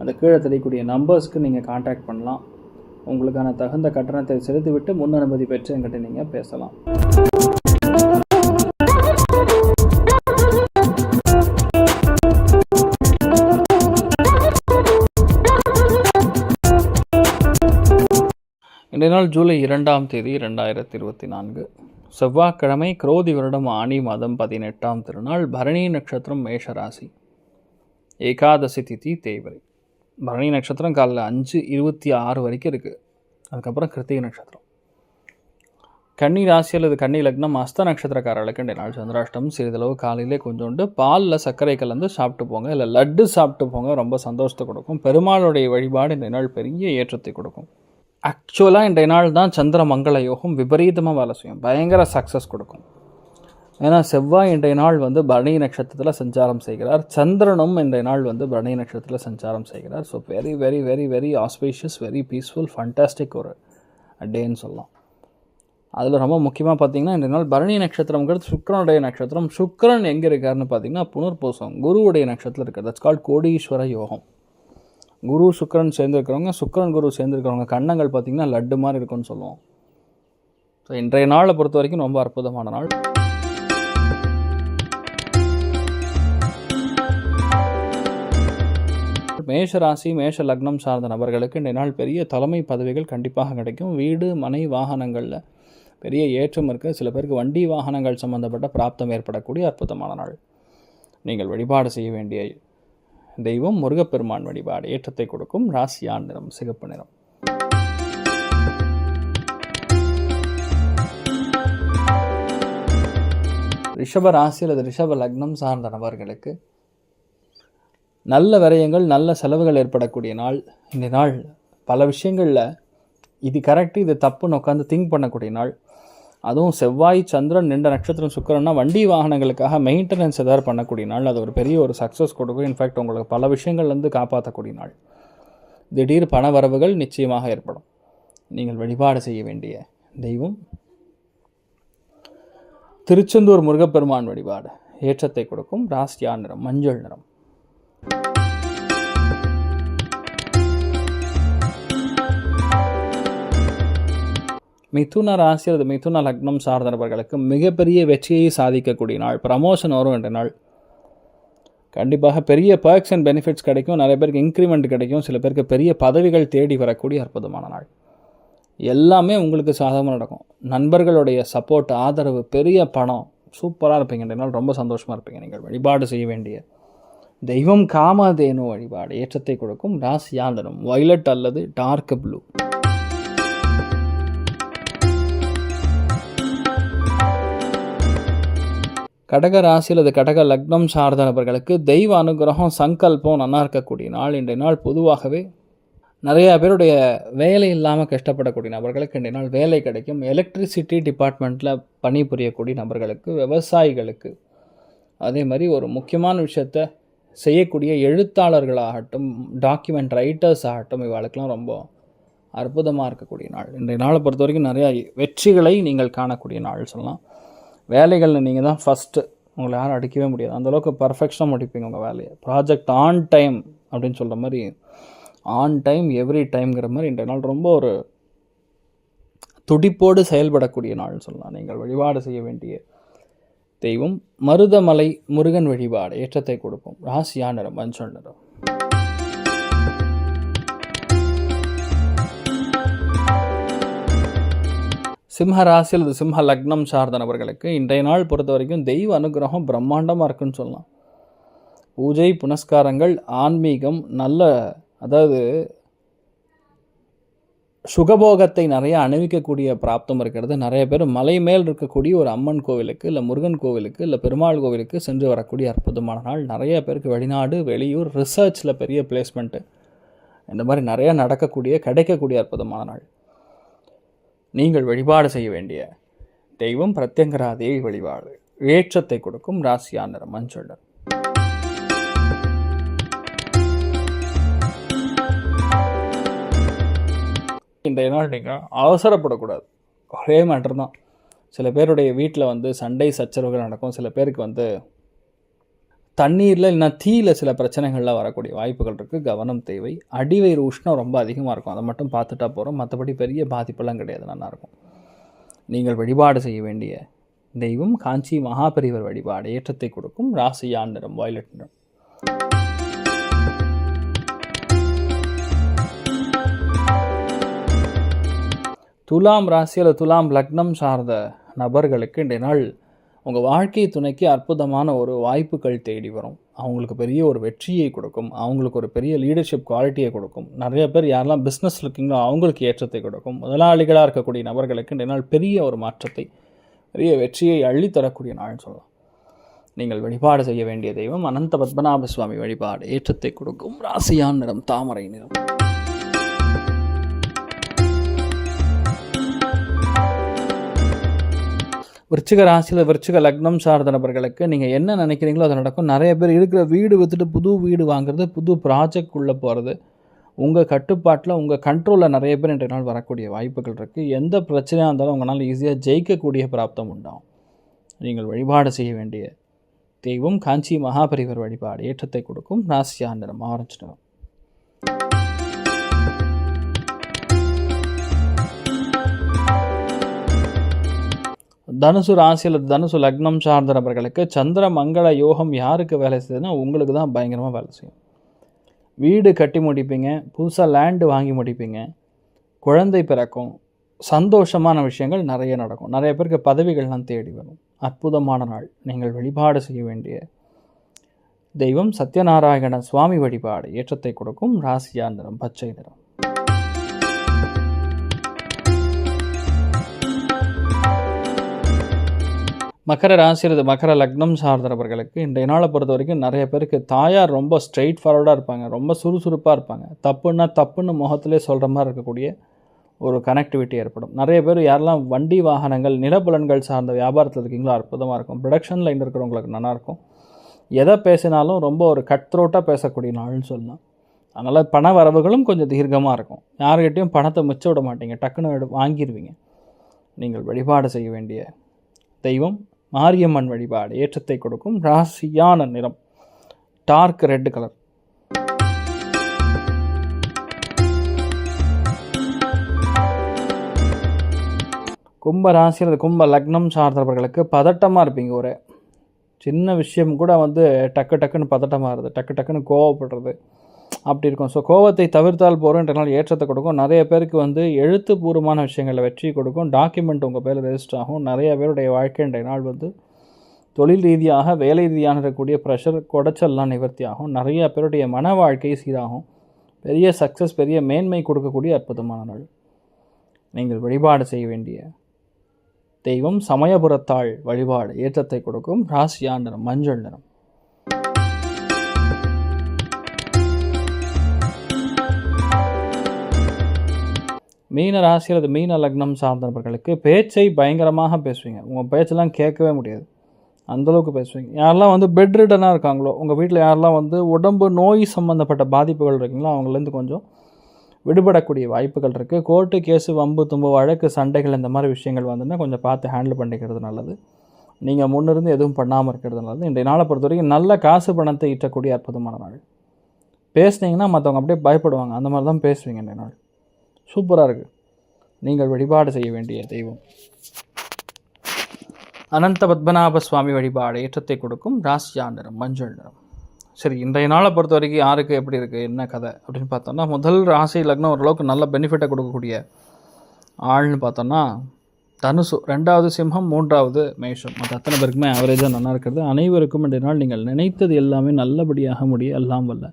அந்த கீழே தெரியக்கூடிய நம்பர்ஸ்க்கு நீங்கள் காண்டாக்ட் பண்ணலாம். உங்களுக்கான தகுந்த கட்டணத்தை செலுத்திவிட்டு முன் அனுமதி பெற்று என்கிட்ட நீங்கள் பேசலாம். இன்றைய நாள் ஜூலை இரண்டாம் தேதி இரண்டாயிரத்தி இருபத்தி நான்கு செவ்வாய்க்கிழமை குரோதி வருடம் ஆணி மாதம் பதினெட்டாம் திருநாள் பரணி நட்சத்திரம் மேஷராசி. ஏகாதசி திதி தேவரை பரணி நட்சத்திரம் காலைல அஞ்சு இருபத்தி ஆறு வரைக்கும் இருக்குது அதுக்கப்புறம் கிருத்திகை நட்சத்திரம். கன்னி ராசி அல்லது கன்னி லக்னம் அஸ்த நட்சத்திரக்காரர்களுக்கு இன்றைய நாள் சந்திராஷ்டம் சிறிதளவு காலையிலே கொஞ்சோண்டு பாலில் சர்க்கரை கலந்து சாப்பிட்டு போங்க. இல்லை லட்டு சாப்பிட்டு போங்க. ரொம்ப சந்தோஷத்தை கொடுக்கும். பெருமாளுடைய வழிபாடு இந்த நாள் பெரிய ஏற்றத்தை கொடுக்கும். ஆக்சுவலாக இன்றைய நாள் தான் சந்திர மங்கள யோகம் விபரீதமாக வேலை செய்யும். பயங்கர சக்ஸஸ் கொடுக்கும். ஏன்னா செவ்வாய் இன்றைய நாள் வந்து பரணி நட்சத்திரத்தில் சஞ்சாரம் செய்கிறார். சந்திரனும் இன்றைய நாள் வந்து பரணி நட்சத்திரத்தில் சஞ்சாரம் செய்கிறார். So very very very very auspicious very peaceful fantastic ஒரு டேன்னு சொல்லலாம். அதில் ரொம்ப முக்கியமாக பார்த்தீங்கன்னா இன்றைய நாள் பரணி நட்சத்திரங்கிறது சுக்கரனுடைய நட்சத்திரம். சுக்கரன் எங்கே இருக்காருன்னு பார்த்தீங்கன்னா புனர்பூசம் குருவுடைய நட்சத்திரம் இருக்கிறது தட்ஸ் கால் கோடீஸ்வர யோகம். குரு சுக்கரன் சேர்ந்துருக்கிறவங்க சுக்கரன் குரு சேர்ந்துருக்கிறவங்க கண்ணங்கள் பார்த்திங்கன்னா லட்டு மாதிரி இருக்கும்னு சொல்லுவோம். ஸோ இன்றைய நாளை பொறுத்த வரைக்கும் ரொம்ப அற்புதமான நாள். மேஷ ராசி மேஷ லக்னம் சார்ந்த நபர்களுக்கு இன்றைய நாள் பெரிய தலைமை பதவிகள் கண்டிப்பாக கிடைக்கும். வீடு மனை வாகனங்களில் பெரிய ஏற்றம் இருக்குது சில பேருக்கு வண்டி வாகனங்கள் சம்பந்தப்பட்ட பிராப்தம் ஏற்படக்கூடிய அற்புதமான நாள். நீங்கள் வழிபாடு செய்ய வேண்டிய தெய்வம் முருகப்பெருமான் வழிபாடு. ஏற்றத்தை கொடுக்கும் ராசியான் நிறம் சிகப்பு நிறம். ரிஷப ராசி அல்லது ரிஷப லக்னம் சார்ந்த நபர்களுக்கு நல்ல விரயங்கள் நல்ல செலவுகள் ஏற்படக்கூடிய நாள். இந்த நாள் பல விஷயங்களில் இது கரெக்டு இது தப்புன்னு உட்காந்து திங்க் பண்ணக்கூடிய நாள். அதுவும் செவ்வாய் சந்திரன் நின்ற நட்சத்திரம் சுக்கரன்னா வண்டி வாகனங்களுக்காக மெயின்டெனன்ஸ் ஏதாவது பண்ணக்கூடிய நாள். அது ஒரு பெரிய ஒரு சக்ஸஸ் கொடுக்கும். இன்ஃபேக்ட் உங்களுக்கு பல விஷயங்கள்லேருந்து காப்பாற்றக்கூடிய நாள். திடீர் பண வரவுகள் நிச்சயமாக ஏற்படும். நீங்கள் வழிபாடு செய்ய வேண்டிய தெய்வம். திருச்செந்தூர் முருகப்பெருமான் வழிபாடு ஏற்றத்தை கொடுக்கும். ராசியா நிறம் மஞ்சள் நிறம். மிதுன ராசி அல்லது மிதுன லக்னம் சார்ந்த நபர்களுக்கு மிகப்பெரிய வெற்றியை சாதிக்கக்கூடிய நாள் ப்ரமோஷன் வரும் என்ற நாள். கண்டிப்பாக பெரிய பர்க்ஸ் அண்ட் பெனிஃபிட்ஸ் கிடைக்கும். நிறைய பேருக்கு இன்க்ரிமெண்ட் கிடைக்கும். சில பேருக்கு பெரிய பதவிகள் தேடி வரக்கூடிய அற்புதமான நாள். எல்லாமே உங்களுக்கு சாதகமாக நடக்கும். நண்பர்களுடைய சப்போர்ட் ஆதரவு பெரிய பணம் சூப்பராக இருப்பீங்க நாள். ரொம்ப சந்தோஷமாக இருப்பீங்க. நீங்கள் வழிபாடு செய்ய வேண்டிய தெய்வம் காமதேனு வழிபாடு ஏற்றத்தை கொடுக்கும். ராசியாந்தனம் வைலட் அல்லது டார்க் ப்ளூ கடக ராசி அல்லது கடக லக்னம் சார்ந்த நபர்களுக்கு தெய்வ அனுகிரகம் சங்கல்பம் நல்லா இருக்கக்கூடிய நாள். இன்றைய நாள் பொதுவாகவே நிறையா பேருடைய வேலை இல்லாமல் கஷ்டப்படக்கூடிய நபர்களுக்கு இன்றைய நாள் வேலை கிடைக்கும். எலக்ட்ரிசிட்டி டிபார்ட்மெண்ட்டில் பணிபுரியக்கூடிய நபர்களுக்கு விவசாயிகளுக்கு அதே மாதிரி ஒரு முக்கியமான விஷயத்த செய்யக்கூடிய எழுத்தாளர்களாகட்டும் டாக்குமெண்ட் ரைட்டர்ஸ் ஆகட்டும் இவாளுக்கெல்லாம் ரொம்ப அற்புதமாக இருக்கக்கூடிய நாள். இன்றைய நாளை பொறுத்த வரைக்கும் நிறையா வெற்றிகளை நீங்கள் காணக்கூடிய நாள் சொல்லலாம். வேலைகளில் நீங்கள் தான் ஃபஸ்ட்டு உங்களை யாரும் அடிக்கவே முடியாது. அந்தளவுக்கு பர்ஃபெக்ஷனாக முடிப்பீங்க உங்கள் வேலையை. ப்ராஜெக்ட் ஆன் டைம் அப்படின்னு சொல்கிற மாதிரி ஆன் டைம் எவ்ரி டைம்ங்கிற மாதிரி இன்றைய நாள் ரொம்ப ஒரு துடிப்போடு செயல்படக்கூடிய நாள்னு சொல்லலாம். நீங்கள் வழிபாடு செய்ய வேண்டிய தெய்வம். மருதமலை முருகன் வழிபாடு ஏற்றத்தை கொடுக்கும் ராசியா நிறம் மஞ்சள் நிறம். சிம்ஹ ராசி அல்லது சிம்ஹ லக்னம் சார்ந்த நபர்களுக்கு இன்றைய நாள் பொறுத்த வரைக்கும் தெய்வ அனுகிரகம் பிரம்மாண்டமாக இருக்குன்னு சொல்லலாம். பூஜை புனஸ்காரங்கள் ஆன்மீகம் நல்ல அதாவது சுகபோகத்தை நிறைய அணிவிக்கக்கூடிய பிராப்தம் இருக்கிறது. நிறைய பேர் மலை மேல் இருக்கக்கூடிய ஒரு அம்மன் கோவிலுக்கு இல்லை முருகன் கோவிலுக்கு இல்லை பெருமாள் கோவிலுக்கு சென்று வரக்கூடிய அற்புதமான நாள். நிறைய பேருக்கு வெளிநாடு வெளியூர் ரிசர்ச்சில் பெரிய பிளேஸ்மெண்ட்டு இந்த மாதிரி நிறையா நடக்கக்கூடிய கிடைக்கக்கூடிய அற்புதமான நாள். நீங்கள் வழிபாடு செய்ய வேண்டிய தெய்வம் பிரத்யங்கரா தேவி வழிபாடு. ஏற்றத்தை கொடுக்கும் ராசியா மஞ்சள் இந்த என்ன நாள் நீங்கள் அவசரப்படக்கூடாது. ஒரே மேட்டர் தான். சில பேருடைய வீட்டில் வந்து சண்டை சச்சரவுகள் நடக்கும். சில பேருக்கு வந்து தண்ணீரில் இல்லைன்னா தீயில் சில பிரச்சனைகள்லாம் வரக்கூடிய வாய்ப்புகள் இருக்குது கவனம் தேவை. அடிவயிறு உஷ்ணம் ரொம்ப அதிகமாக இருக்கும். அதை மட்டும் பார்த்துட்டா போகிறோம் மற்றபடி பெரிய பாதிப்பெல்லாம் கிடையாது. நல்லாயிருக்கும் நீங்கள் வழிபாடு செய்ய வேண்டிய தெய்வம் காஞ்சி மகாபெரிவர் வழிபாடு ஏற்றத்தை கொடுக்கும். ராசியான் நிறம் வாய்லட் நிறம். துலாம் ராசி அல்லது துலாம் லக்னம் சார்ந்த நபர்களுக்கு இன்றைய நாள் உங்கள் வாழ்க்கை துணைக்கு அற்புதமான ஒரு வாய்ப்புகள் தேடி வரும். அவங்களுக்கு பெரிய ஒரு வெற்றியை கொடுக்கும். அவங்களுக்கு ஒரு பெரிய லீடர்ஷிப் குவாலிட்டியை கொடுக்கும். நிறைய பேர் யாரெல்லாம் பிஸ்னஸ் இருக்கீங்களோ அவங்களுக்கு ஏற்றத்தை கொடுக்கும். முதலாளிகளாக இருக்கக்கூடிய நபர்களுக்கு இன்றைய நாள் பெரிய ஒரு மாற்றத்தை பெரிய வெற்றியை அள்ளித்தரக்கூடிய நாள்னு சொல்லலாம். நீங்கள் வழிபாடு செய்ய வேண்டிய தெய்வம் அனந்த பத்மநாப சுவாமி வழிபாடு. ஏற்றத்தை கொடுக்கும். ராசியான் நிறம் தாமரை நிறம். விருச்சிக ராசியில் விருச்சிக லக்னம் சார்ந்த நபர்களுக்கு நீங்கள் என்ன நினைக்கிறீங்களோ அது நடக்கும். நிறைய பேர் இருக்கிற வீடு விற்றுட்டு புது வீடு வாங்குறது புது ப்ராஜெக்ட் உள்ளே போகிறது உங்கள் கட்டுப்பாட்டில் உங்கள் கண்ட்ரோலில் நிறைய பேர் இன்றைய நாள் வரக்கூடிய வாய்ப்புகள் இருக்குது எந்த பிரச்சனையாக இருந்தாலும் உங்களால் ஈஸியாக ஜெயிக்கக்கூடிய பிராப்தம் உண்டாகும். நீங்கள் வழிபாடு செய்ய வேண்டிய தெய்வம் காஞ்சி மகாபரிவர் வழிபாடு ஏற்றத்தை கொடுக்கும். ராசியா நிறம் ஆரஞ்சு நிறம். தனுசு ராசியில் தனுசு லக்னம் சார்ந்த நபர்களுக்கு சந்திர மங்கள யோகம் யாருக்கு வேலை செய்யுதுன்னா உங்களுக்கு தான் பயங்கரமாக வேலை செய்யும். வீடு கட்டி முடிப்பீங்க புதுசாக லேண்டு வாங்கி முடிப்பீங்க குழந்தை பிறக்கும் சந்தோஷமான விஷயங்கள் நிறைய நடக்கும். நிறைய பேருக்கு பதவிகள்லாம் தேடி வரும். அற்புதமான நாள். நீங்கள் வழிபாடு செய்ய வேண்டிய தெய்வம் சத்யநாராயண சுவாமி வழிபாடு ஏற்றத்தை கொடுக்கும். ராசியா நிறம் பச்சை நிறம். மகர ராசிரியர் மகர லக்னம் சார்ந்தவர்களுக்கு இன்றைய நாளை பொறுத்த வரைக்கும் நிறைய பேருக்கு தாயார் ரொம்ப ஸ்ட்ரெயிட் ஃபார்வர்டாக இருப்பாங்க. ரொம்ப சுறுசுறுப்பாக இருப்பாங்க. தப்புன்னா தப்புன்னு முகத்திலே சொல்கிற மாதிரி இருக்கக்கூடிய ஒரு கனெக்டிவிட்டி ஏற்படும். நிறைய பேர் யாரெல்லாம் வண்டி வாகனங்கள் நிலப்புலன்கள் சார்ந்த வியாபாரத்தில் இருக்கீங்களோ அற்புதமாக இருக்கும். ப்ரொடக்ஷன் லைன் இருக்கிறவங்களுக்கு நல்லாயிருக்கும் எதை பேசினாலும் ரொம்ப ஒரு கட் த்ரோட்டாக பேசக்கூடிய நாள்னு சொல்லலாம். அதனால் பண வரவுகளும் கொஞ்சம் தீர்க்கமாக இருக்கும். யார்கிட்டையும் பணத்தை மிச்ச விட மாட்டீங்க. டக்குன்னு வாங்கிடுவீங்க நீங்கள் வழிபாடு செய்ய வேண்டிய தெய்வம் மாரியம்மன் வழிபாடு ஏற்றத்தை கொடுக்கும் ராசியான நிறம். டார்க் ரெட் கலர் கும்ப ராசி அல்லது கும்ப லக்னம் சார்ந்தவர்களுக்கு பதட்டமாக இருப்பீங்க ஒரு. சின்ன விஷயம் கூட வந்து டக்கு டக்குன்னு பதட்டமாக இருது டக்கு டக்குன்னு கோவப்படுறது. அப்படி இருக்கும். ஸோ கோவத்தை தவிர்த்தால் போகிறோன்ற நாள் ஏற்றத்தை கொடுக்கும். நிறைய பேருக்கு வந்து எழுத்துப்பூர்வமான விஷயங்களில் வெற்றி கொடுக்கும். டாக்குமெண்ட் உங்கள் பேரில் ரெஜிஸ்டர் ஆகும். நிறைய பேருடைய வாழ்க்கை இன்றைய நாள் வந்து தொழில் ரீதியாக வேலை ரீதியான இருக்கக்கூடிய ப்ரெஷர் குடைச்சல்லாம் நிவர்த்தி ஆகும். நிறைய பேருடைய மன வாழ்க்கை சீராகும். பெரிய சக்ஸஸ் பெரிய மேன்மை கொடுக்கக்கூடிய அற்புதமான நாள். நீங்கள் வழிபாடு செய்ய வேண்டிய தெய்வம் சமயபுரத்தாள் வழிபாடு ஏற்றத்தை கொடுக்கும். ராசியா நிறம் மஞ்சள் நிறம். மீன ராசி அல்லது மீன லக்னம் சார்ந்தவர்களுக்கு பேச்சை பயங்கரமாக பேசுவீங்க. உங்கள் பேச்செல்லாம் கேட்கவே முடியாது. அந்தளவுக்கு பேசுவீங்க. யாரெல்லாம் வந்து பெட் ரிட்டனாக இருக்காங்களோ உங்கள் வீட்டில் யாரெல்லாம் வந்து உடம்பு நோய் சம்மந்தப்பட்ட பாதிப்புகள் இருக்கீங்களோ அவங்கலேருந்து கொஞ்சம் விடுபடக்கூடிய வாய்ப்புகள் இருக்குது கோர்ட்டு கேஸு வம்பு தும்பு வழக்கு சண்டைகள் இந்த மாதிரி விஷயங்கள் வந்துன்னா கொஞ்சம் பார்த்து ஹேண்டில் பண்ணிக்கிறது நல்லது. நீங்கள் முன்னிருந்து எதுவும் பண்ணாமல் இருக்கிறது நல்லது. இன்றைய நாளை பொறுத்த வரைக்கும் நல்ல காசு பணத்தை ஈட்டக்கூடிய அற்புதமான நாள். பேசுனீங்கன்னா மற்றவங்க அப்படியே பயப்படுவாங்க. அந்த மாதிரி தான் பேசுவீங்க இன்றைய நாள். சூப்பராக இருக்குது நீங்கள் வழிபாடு செய்ய வேண்டிய தெய்வம். அனந்த பத்மநாப சுவாமி வழிபாடு ஏற்றத்தை கொடுக்கும் ராசியா நிறம் மஞ்சள் நிறம். சரி இன்றைய நாளை பொறுத்த வரைக்கும் யாருக்கு எப்படி இருக்குது என்ன கதை அப்படின்னு பார்த்தோம்னா முதல் ராசி லக்னம் ஓரளவுக்கு நல்ல பெனிஃபிட்டை கொடுக்கக்கூடிய ஆள்னு பார்த்தோம்னா தனுசு. ரெண்டாவது சிம்மம் மூன்றாவது மேஷம். மற்ற அத்தனை பேருக்குமே ஆவரேஜாக நல்லா இருக்கிறது. அனைவருக்கும் இன்றைய நாள் நீங்கள் நினைத்தது எல்லாமே நல்லபடியாக முடிய எல்லாம் வல்ல.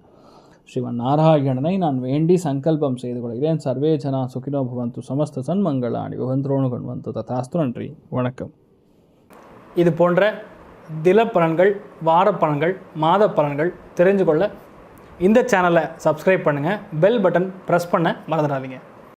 ஸ்ரீவன் நாராயணனை நான் வேண்டி சங்கல்பம் செய்து கொள்கிறேன். சர்வே ஜனா சுகினோ பவந்து சமஸ்த சன்மங்களாணி உகந்திரோனு கொண்டு ததாஸ்து நன்றி. வணக்கம். இது போன்ற தில பலன்கள் வார பலன்கள் மாத பலன்கள் தெரிஞ்சு கொள்ள இந்த சேனலை சப்ஸ்கிரைப் பண்ணுங்கள் பெல் பட்டன் ப்ரெஸ் பண்ண மறந்துடாதீங்க.